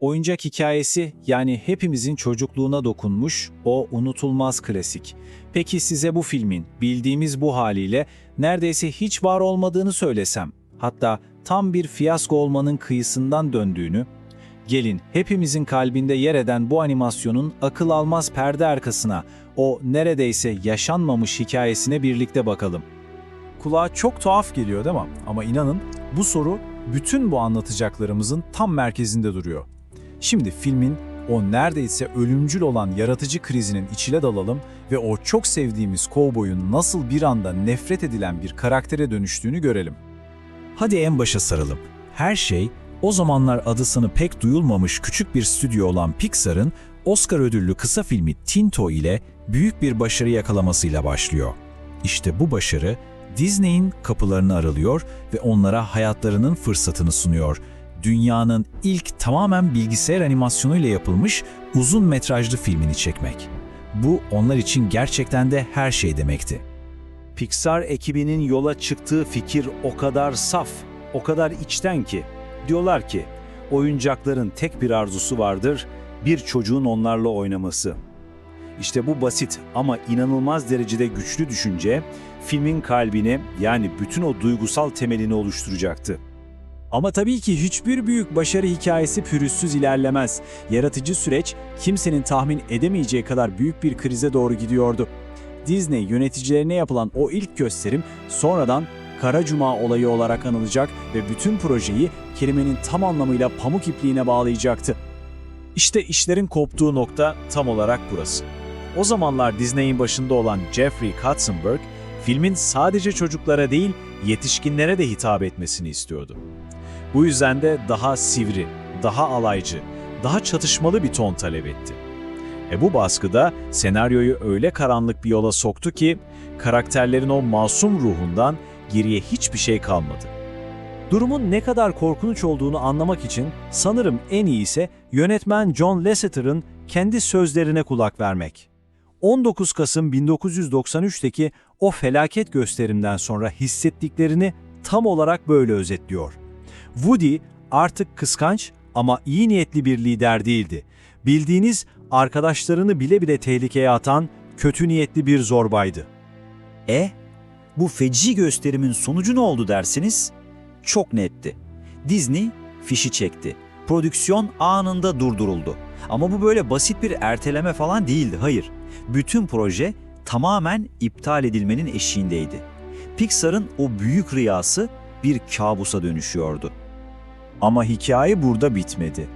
Oyuncak hikayesi yani hepimizin çocukluğuna dokunmuş o unutulmaz klasik. Peki size bu filmin bildiğimiz bu haliyle neredeyse hiç var olmadığını söylesem, hatta tam bir fiyasko olmanın kıyısından döndüğünü, gelin hepimizin kalbinde yer eden bu animasyonun akıl almaz perde arkasına, o neredeyse yaşanmamış hikayesine birlikte bakalım. Kulağa çok tuhaf geliyor değil mi? Ama inanın bu soru bütün bu anlatacaklarımızın tam merkezinde duruyor. Şimdi filmin o neredeyse ölümcül olan yaratıcı krizinin içine dalalım ve o çok sevdiğimiz kovboyun nasıl bir anda nefret edilen bir karaktere dönüştüğünü görelim. Hadi en başa saralım. Her şey o zamanlar adısını pek duyulmamış küçük bir stüdyo olan Pixar'ın Oscar ödüllü kısa filmi Tinto ile büyük bir başarı yakalamasıyla başlıyor. İşte bu başarı Disney'in kapılarını aralıyor ve onlara hayatlarının fırsatını sunuyor. Dünyanın ilk tamamen bilgisayar animasyonuyla yapılmış uzun metrajlı filmini çekmek. Bu onlar için gerçekten de her şey demekti. Pixar ekibinin yola çıktığı fikir o kadar saf, o kadar içten ki. Diyorlar ki, oyuncakların tek bir arzusu vardır, bir çocuğun onlarla oynaması. İşte bu basit ama inanılmaz derecede güçlü düşünce, filmin kalbini yani bütün o duygusal temelini oluşturacaktı. Ama tabii ki hiçbir büyük başarı hikayesi pürüzsüz ilerlemez. Yaratıcı süreç kimsenin tahmin edemeyeceği kadar büyük bir krize doğru gidiyordu. Disney yöneticilerine yapılan o ilk gösterim sonradan Kara Cuma olayı olarak anılacak ve bütün projeyi kelimenin tam anlamıyla pamuk ipliğine bağlayacaktı. İşte işlerin koptuğu nokta tam olarak burası. O zamanlar Disney'in başında olan Jeffrey Katzenberg, filmin sadece çocuklara değil, yetişkinlere de hitap etmesini istiyordu. Bu yüzden de daha sivri, daha alaycı, daha çatışmalı bir ton talep etti. E bu baskıda senaryoyu öyle karanlık bir yola soktu ki, karakterlerin o masum ruhundan geriye hiçbir şey kalmadı. Durumun ne kadar korkunç olduğunu anlamak için sanırım en iyisi yönetmen John Lasseter'ın kendi sözlerine kulak vermek. 19 Kasım 1993'teki o felaket gösterimden sonra hissettiklerini tam olarak böyle özetliyor. Woody artık kıskanç ama iyi niyetli bir lider değildi. Bildiğiniz arkadaşlarını bile bile tehlikeye atan kötü niyetli bir zorbaydı. E, bu feci gösterimin sonucu ne oldu dersiniz? Çok netti. Disney fişi çekti. Prodüksiyon anında durduruldu. Ama bu böyle basit bir erteleme falan değildi, hayır. Bütün proje tamamen iptal edilmenin eşiğindeydi. Pixar'ın o büyük rüyası bir kabusa dönüşüyordu. Ama hikaye burada bitmedi.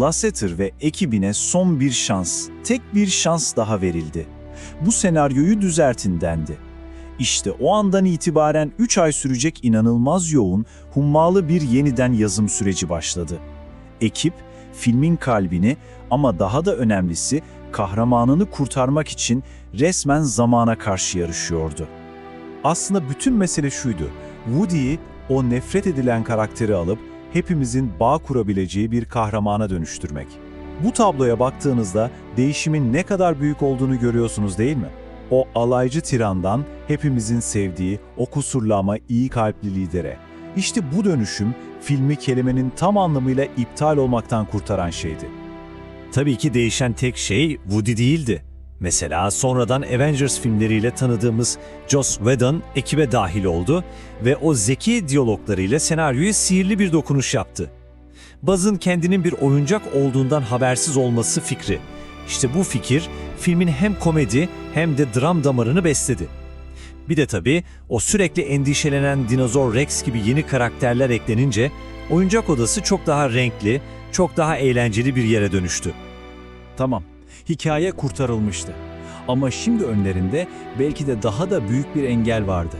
Lasseter ve ekibine son bir şans, tek bir şans daha verildi. Bu senaryoyu düzeltin dendi. İşte o andan itibaren 3 ay sürecek inanılmaz yoğun, hummalı bir yeniden yazım süreci başladı. Ekip, filmin kalbini ama daha da önemlisi kahramanını kurtarmak için resmen zamana karşı yarışıyordu. Aslında bütün mesele şuydu. Woody'yi o nefret edilen karakteri alıp hepimizin bağ kurabileceği bir kahramana dönüştürmek. Bu tabloya baktığınızda değişimin ne kadar büyük olduğunu görüyorsunuz değil mi? O alaycı tirandan hepimizin sevdiği o kusurlu ama iyi kalpli lidere. İşte bu dönüşüm filmi kelimenin tam anlamıyla iptal olmaktan kurtaran şeydi. Tabii ki değişen tek şey Woody değildi. Mesela sonradan Avengers filmleriyle tanıdığımız Joss Whedon ekibe dahil oldu ve o zeki diyaloglarıyla senaryoya sihirli bir dokunuş yaptı. Buzz'ın kendinin bir oyuncak olduğundan habersiz olması fikri. İşte bu fikir filmin hem komedi hem de dram damarını besledi. Bir de tabii o sürekli endişelenen dinozor Rex gibi yeni karakterler eklenince oyuncak odası çok daha renkli, çok daha eğlenceli bir yere dönüştü. Tamam, hikaye kurtarılmıştı. Ama şimdi önlerinde belki de daha da büyük bir engel vardı.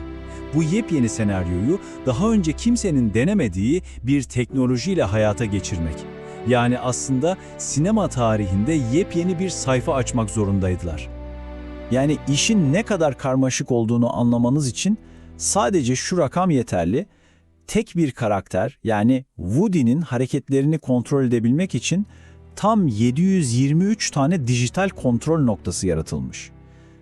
Bu yepyeni senaryoyu daha önce kimsenin denemediği bir teknolojiyle hayata geçirmek. Yani aslında sinema tarihinde yepyeni bir sayfa açmak zorundaydılar. Yani işin ne kadar karmaşık olduğunu anlamanız için sadece şu rakam yeterli. Tek bir karakter yani Woody'nin hareketlerini kontrol edebilmek için tam 723 tane dijital kontrol noktası yaratılmış.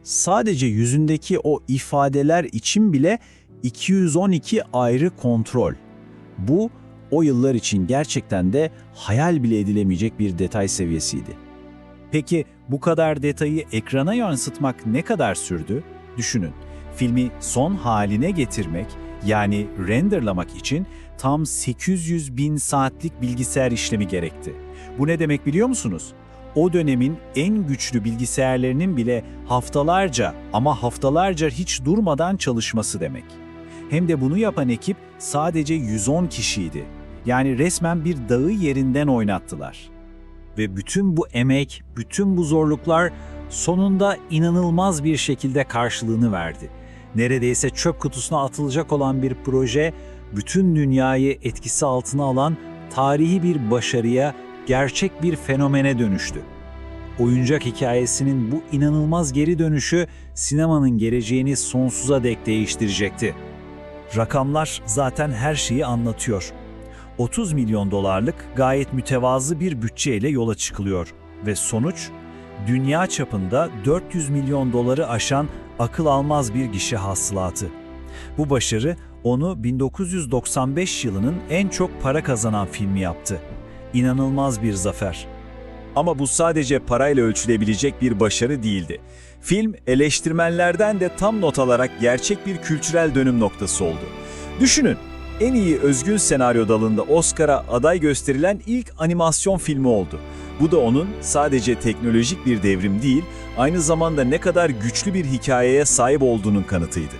Sadece yüzündeki o ifadeler için bile 212 ayrı kontrol. Bu o yıllar için gerçekten de hayal bile edilemeyecek bir detay seviyesiydi. Peki bu kadar detayı ekrana yansıtmak ne kadar sürdü? Düşünün, filmi son haline getirmek yani renderlamak için tam 800 bin saatlik bilgisayar işlemi gerekti. Bu ne demek biliyor musunuz? O dönemin en güçlü bilgisayarlarının bile haftalarca ama haftalarca hiç durmadan çalışması demek. Hem de bunu yapan ekip sadece 110 kişiydi. Yani resmen bir dağı yerinden oynattılar. Ve bütün bu emek, bütün bu zorluklar sonunda inanılmaz bir şekilde karşılığını verdi. Neredeyse çöp kutusuna atılacak olan bir proje, bütün dünyayı etkisi altına alan tarihi bir başarıya, gerçek bir fenomene dönüştü. Oyuncak hikayesinin bu inanılmaz geri dönüşü sinemanın geleceğini sonsuza dek değiştirecekti. Rakamlar zaten her şeyi anlatıyor. 30 milyon dolarlık gayet mütevazı bir bütçeyle yola çıkılıyor ve sonuç dünya çapında 400 milyon doları aşan akıl almaz bir gişe hasılatı. Bu başarı onu 1995 yılının en çok para kazanan filmi yaptı. İnanılmaz bir zafer. Ama bu sadece parayla ölçülebilecek bir başarı değildi. Film eleştirmenlerden de tam not alarak gerçek bir kültürel dönüm noktası oldu. Düşünün, en iyi özgün senaryo dalında Oscar'a aday gösterilen ilk animasyon filmi oldu. Bu da onun sadece teknolojik bir devrim değil, aynı zamanda ne kadar güçlü bir hikayeye sahip olduğunun kanıtıydı.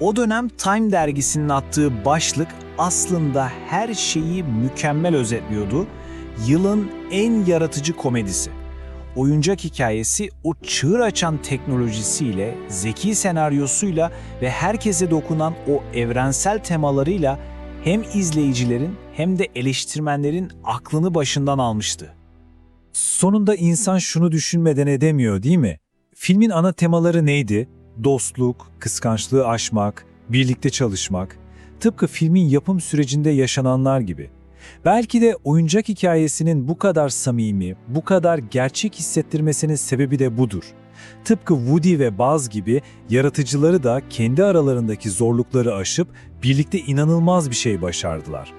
O dönem Time dergisinin attığı başlık aslında her şeyi mükemmel özetliyordu. Yılın en yaratıcı komedisi. Oyuncak hikayesi o çığır açan teknolojisiyle, zeki senaryosuyla ve herkese dokunan o evrensel temalarıyla hem izleyicilerin hem de eleştirmenlerin aklını başından almıştı. Sonunda insan şunu düşünmeden edemiyor değil mi? Filmin ana temaları neydi? Dostluk, kıskançlığı aşmak, birlikte çalışmak. Tıpkı filmin yapım sürecinde yaşananlar gibi. Belki de oyuncak hikayesinin bu kadar samimi, bu kadar gerçek hissettirmesinin sebebi de budur. Tıpkı Woody ve Buzz gibi yaratıcıları da kendi aralarındaki zorlukları aşıp birlikte inanılmaz bir şey başardılar.